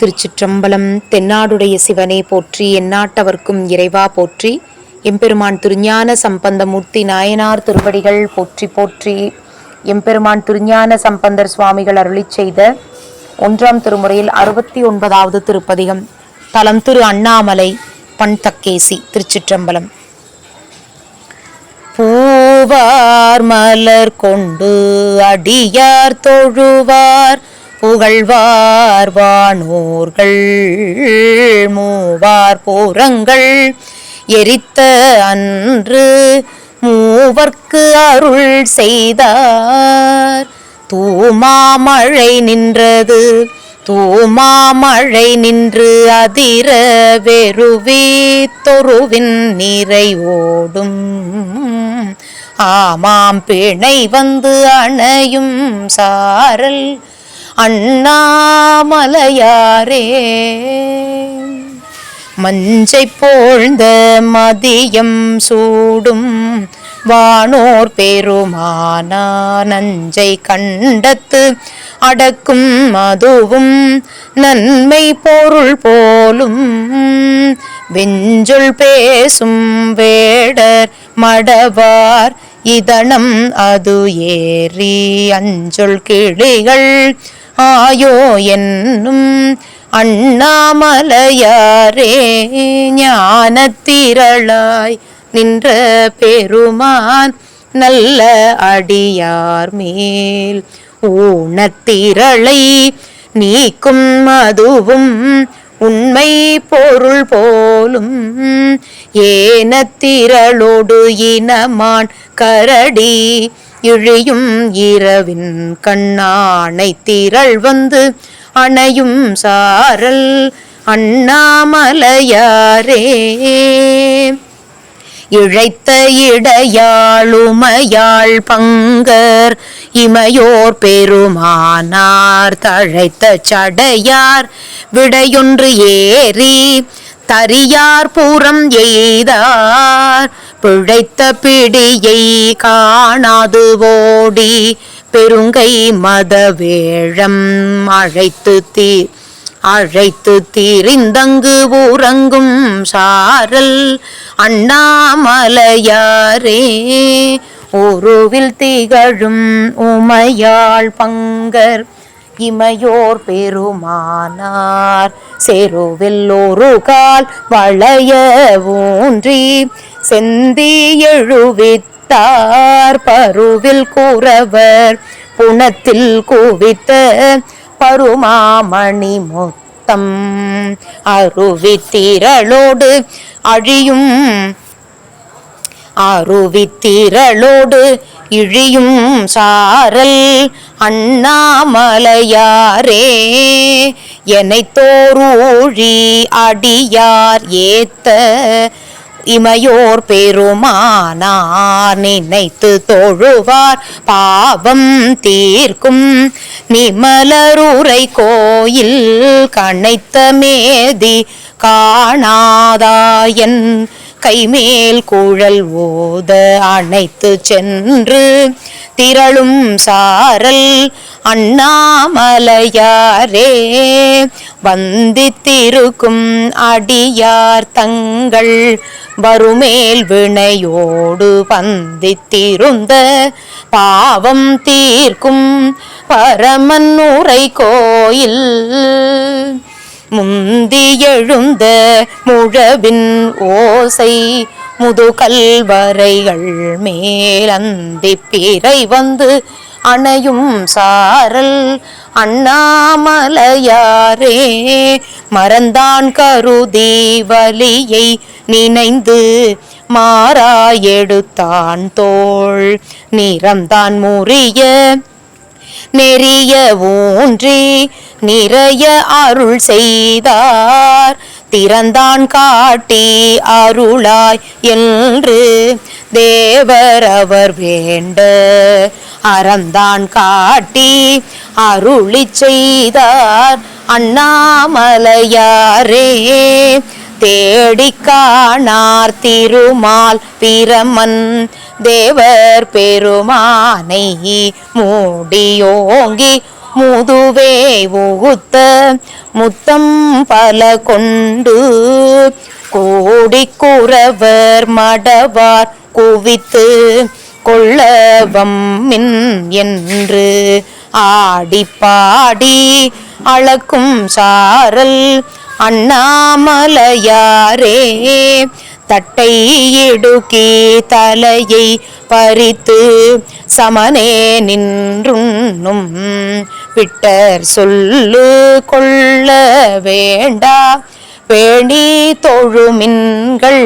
திருச்சிற்றம்பலம் தென்னாடுடைய சிவனே போற்றி எந்நாட்டவர்க்கும் இறைவா போற்றி எம்பெருமான் திருஞான சம்பந்தமூர்த்தி நாயனார் திருவடிகள் போற்றி போற்றி எம்பெருமான் திருஞான சம்பந்தர் சுவாமிகள் அருளி செய்த ஒன்றாம் திருமுறையில் அறுபத்தி ஒன்பதாவது திருப்பதிகம் தலம் திரு அண்ணாமலை பண் தக்கேசி திருச்சிற்றம்பலம். பூவார் மலர் கொண்டு அடியார் தொழுவார் புகழ்வார் வானோர்கள் மூவார் போரங்கள். எரித்த அன்று மூவர்க்கு அருள் செய்தார். தூமாமழை நின்றது தூமாமழை நின்று அதிர வெறுவி தொருவின் நிறை ஓடும் ஆமாம் பிணை வந்து அணையும் சாரல் அண்ணாமலையாரே மஞ்சை போழ்ந்த மதியம் சூடும் வானோர் பெருமானா நஞ்சை கண்டத்து அடக்கும் மதுவும் நன்மை பொருள் போலும். வெஞ்சொல் பேசும் வேடர் மடவார் இதனம் அது ஏறி அஞ்சொல் கிளிகள் ஆயோ என்னும் அண்ணாமலையாரே ஞானத்திரளாய் நின்ற பெருமான் நல்ல அடியார் மேல். ஊனத்திரளை நீக்கும் மதுவும் உண்மை பொருள் போலும். ஏனத்திரளோடு இனமான் கரடி இழியும் இரவின் கண்ணானை திரள் வந்து அணையும் சாரல் அண்ணாமலையாரே. இழைத்த இடையாளுமையாள் பங்கர் இமையோர் பெருமானார் தழைத்த சடையார் விடையொன்று ஏறி தரியார் பூரம் எய்தார். பிழைத்த பிடியை காணாது ஓடி. பெருங்கை மதவேழம் அழைத்து தீ அழைத்து தீரிந்தங்கு ஊரங்கும் சாரல் அண்ணாமலையாரே. உருவில் திகழும் உமையாள் பங்கர் இமையோர் பெருமானார். செருவில் கால் வளைய ஊன்றி செந்தி எழுவித்தார். பருவில் கூறவர் புனத்தில் குவித்த பருமாமணி மொத்தம். அருவித்திரளோடு அழியும் அருவித்திரளோடு இழியும் சாரல் அண்ணாமலையாரே எனைத்தோரூழி அடியார் ஏத்த இமையோர் பெருமானார். நினைத்து தொழுவார் பாவம் தீர்க்கும் நிமலருரை கோயில் கணைத்த மேதி காணாதாயன். கைமேல் குழல் ஓத அணைத்து சென்று திரளும் சாரல் அண்ணாமலையாரே. வந்தித்திருக்கும் அடியார் தங்கள் வருமேல் வினையோடு வந்தித்திருந்த பாவம் தீர்க்கும் பரமன் உரை கோயில். முந்தி எழுந்த முழவின் ஓசை முதுகல்வரைகள் மேலந்தி பிறை வந்து அணையும் சாரல் அண்ணாமலையாரே மறந்தான் கருதி வலியை நினைந்து மாறா எடுத்தான் தோள் நிறம்தான் முறிய நெறிய ஊன்றி நிறைய அருள் செய்தார். திறந்தான் காட்டி அருளாய் என்று தேவர் அவர் வேண்ட அறந்தான் காட்டி அருளி செய்தார். அண்ணாமலையாரே தேடி காணார் திருமால் பிரமன் தேவர் பெருமானை மூடியோங்கி முதுவே உகுத்த முத்தம் பல கொண்டு கோடி குறவர் மடவார் குவித்து கொள்ளவம் மின் என்று ஆடி பாடி அளக்கும் சாரல் அண்ணாமலையாரே தட்டை இடுக்கி தலையை பறித்து சமனே நின்றுண்ணும். விட்டர் சொல்லு கொள்ள வேண்டா. பேணி தொழுமின்கள்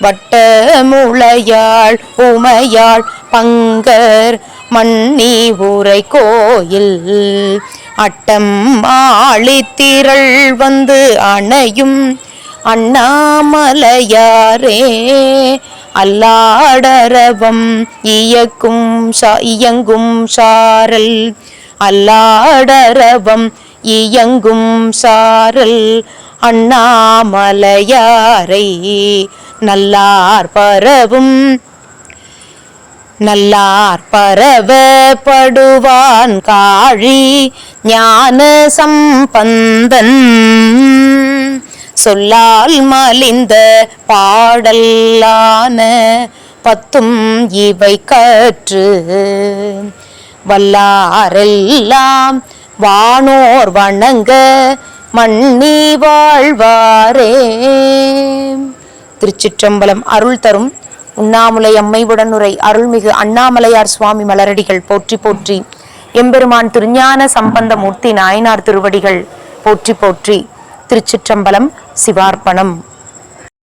வட்ட முளையாள் உமையாள் பங்கர் மண்ணி உரை கோயில். அட்டம் ஆழித்திரள் வந்து அணையும். அண்ணாமலையாரே அல்லாடரவம் இயக்கும் இயங்கும் சாரல். அல்லாடரவம் இயங்கும் சாரல் அண்ணாமலையாரை நல்லார் பரவும். நல்லார் பரவ படுவான் காழி ஞான சம்பந்தன் சொல்லால் மலிந்த பாடல்லான பத்தும் இவை கற்று. வல்லாரெல்லாம் வானோர் வணங்க மண்ணி வாழ்வாரே. திருச்சிற்றம்பலம் அருள் தரும் உண்ணாமுலை அம்மை உடனுரை அருள்மிகு அண்ணாமலையார் சுவாமி மலரடிகள் போற்றி போற்றி. எம்பெருமான் திருஞான சம்பந்த மூர்த்தி நாயனார் திருவடிகள் போற்றி போற்றி. திருச்சிற்றம்பலம் சிவார்ப்பணம்.